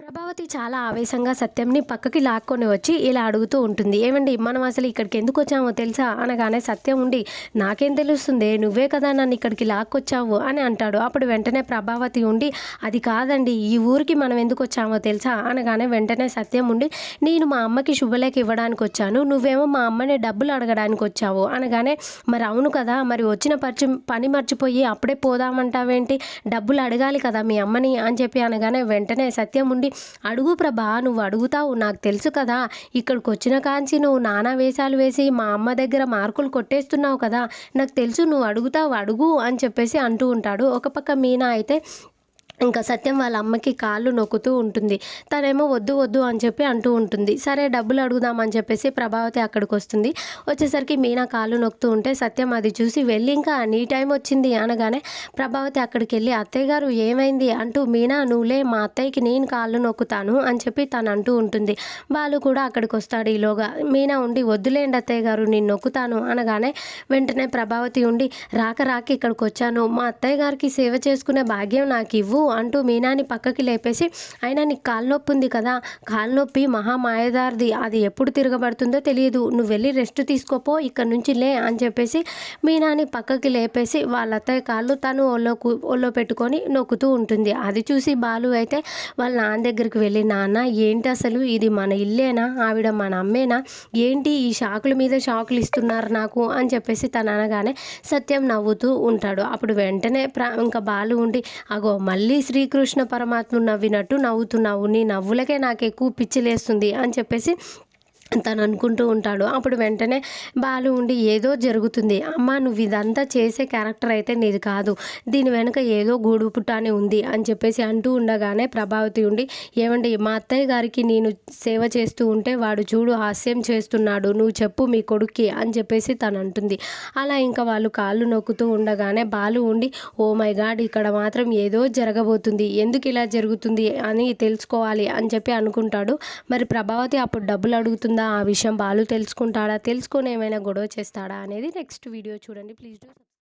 ప్రభావతి చాలా ఆవేశంగా సత్యంని పక్కకి లాక్కొని వచ్చి ఇలా అడుగుతూ ఉంటుంది. ఏమండి మనం అసలు ఇక్కడికి ఎందుకు వచ్చామో తెలుసా? అనగానే సత్యం ఉండి నాకేం తెలుస్తుంది? నువ్వే కదా నన్ను ఇక్కడికి లాక్కొచ్చావు అని అంటాడు. అప్పుడు వెంటనే ప్రభావతి ఉండి అది కాదండి ఈ ఊరికి మనం ఎందుకు వచ్చామో తెలుసా? అనగానే వెంటనే సత్యం ఉండి నేను మా అమ్మకి శుభలేఖ ఇవ్వడానికి వచ్చాను. నువ్వేమో మా అమ్మని డబ్బులు అడగడానికి వచ్చావు. అనగానే మరి అవును కదా మరి వచ్చిన పరిచి పని మర్చిపోయి అప్పుడే పోదామంటావేంటి? డబ్బులు అడగాలి కదా మీ అమ్మని అని చెప్పి అనగానే వెంటనే సత్యం ఉండి అడుగు ప్రభా నువ్వు అడుగుతావు నాకు తెలుసు కదా. ఇక్కడికి వచ్చిన కాంచి నువ్వు నానా వేషాలు వేసి మా అమ్మ దగ్గర మార్కులు కొట్టేస్తున్నావు కదా. నాకు తెలుసు నువ్వు అడుగుతావు అడుగు అని చెప్పేసి అంటూ ఉంటాడు. ఒక పక్క మీనా అయితే ఇంకా సత్యం వాళ్ళ అమ్మకి కాళ్ళు నొక్కుతూ ఉంటుంది. తనేమో వద్దు వద్దు అని చెప్పి అంటూ ఉంటుంది. సరే డబ్బులు అడుగుదామని చెప్పేసి ప్రభావతి అక్కడికి వస్తుంది. వచ్చేసరికి మీనా కాళ్ళు నొక్కుతూ ఉంటే సత్యం అది చూసి వెళ్ళి ఇంకా నీ టైం వచ్చింది అనగానే ప్రభావతి అక్కడికి వెళ్ళి అత్తయ్య గారు ఏమైంది? అంటూ మీనా నువ్వులే మా అత్తయ్యకి నేను కాళ్ళు నొక్కుతాను అని చెప్పి తను అంటూ ఉంటుంది. వాళ్ళు కూడా అక్కడికి వస్తాడు ఈలోగా. మీనా ఉండి వద్దులేండి అత్తయ్య గారు నేను నొక్కుతాను అనగానే వెంటనే ప్రభావతి ఉండి రాక రాక ఇక్కడికి వచ్చాను. మా అత్తయ్య గారికి సేవ చేసుకునే భాగ్యం నాకు ఇవ్వు అంటూ మీనాని పక్కకి లేపేసి అయినా నీకు కాలు నొప్పి ఉంది కదా కాలు నొప్పి మహామాయదారిది. అది ఎప్పుడు తిరగబడుతుందో తెలియదు. నువ్వు వెళ్ళి రెస్ట్ తీసుకోపో ఇక్కడ నుంచి లే అని చెప్పేసి మీనాని పక్కకి లేపేసి వాళ్ళ అత్తయ్య కాళ్ళు తను ఒళ్ళో ఒళ్ళో పెట్టుకొని నొక్కుతూ ఉంటుంది. అది చూసి బాలు అయితే వాళ్ళ నాన్న దగ్గరికి వెళ్ళి నాన్న ఏంటి అసలు? ఇది మన ఇల్లేనా? ఆవిడ మన అమ్మేనా? ఏంటి ఈ షాకుల మీద షాకులు ఇస్తున్నారు నాకు? అని చెప్పేసి తను అనగానే సత్యం నవ్వుతూ ఉంటాడు. అప్పుడు వెంటనే ప్రా ఇంకా బాలు ఉండి అగో మళ్ళీ శ్రీకృష్ణ పరమాత్మ నవ్వినట్టు నవ్వుతున్నావు నీ నవ్వులకే నాకు ఎక్కువ పిచ్చిలేస్తుంది అని చెప్పేసి తను అనుకుంటూ ఉంటాడు. అప్పుడు వెంటనే బాలు ఉండి ఏదో జరుగుతుంది. అమ్మ నువ్వు ఇదంతా చేసే క్యారెక్టర్ అయితే నీది కాదు. దీని వెనుక ఏదో గూడు పుట్టానే ఉంది అని చెప్పేసి అంటూ ఉండగానే ప్రభావతి ఉండి ఏమండి మా అత్తయ్య గారికి నేను సేవ చేస్తూ ఉంటే వాడు చూడు హాస్యం చేస్తున్నాడు. నువ్వు చెప్పు మీ కొడుక్కి అని చెప్పేసి తను అంటుంది. అలా ఇంకా వాళ్ళు కాళ్ళు నొక్కుతూ ఉండగానే బాలు ఉండి ఓ మై గాడ్ ఇక్కడ మాత్రం ఏదో జరగబోతుంది. ఎందుకు ఇలా జరుగుతుంది అని తెలుసుకోవాలి అని చెప్పి అనుకుంటాడు. మరి ప్రభావతి అప్పుడు డబ్బులు అడుగుతుంది? ఆ విషయం బాలు తెలుసుకుంటాడా? తెలుసుకొని ఏమైనా గొడవ చేస్తాడా? అనేది నెక్స్ట్ వీడియో చూడండి. Please do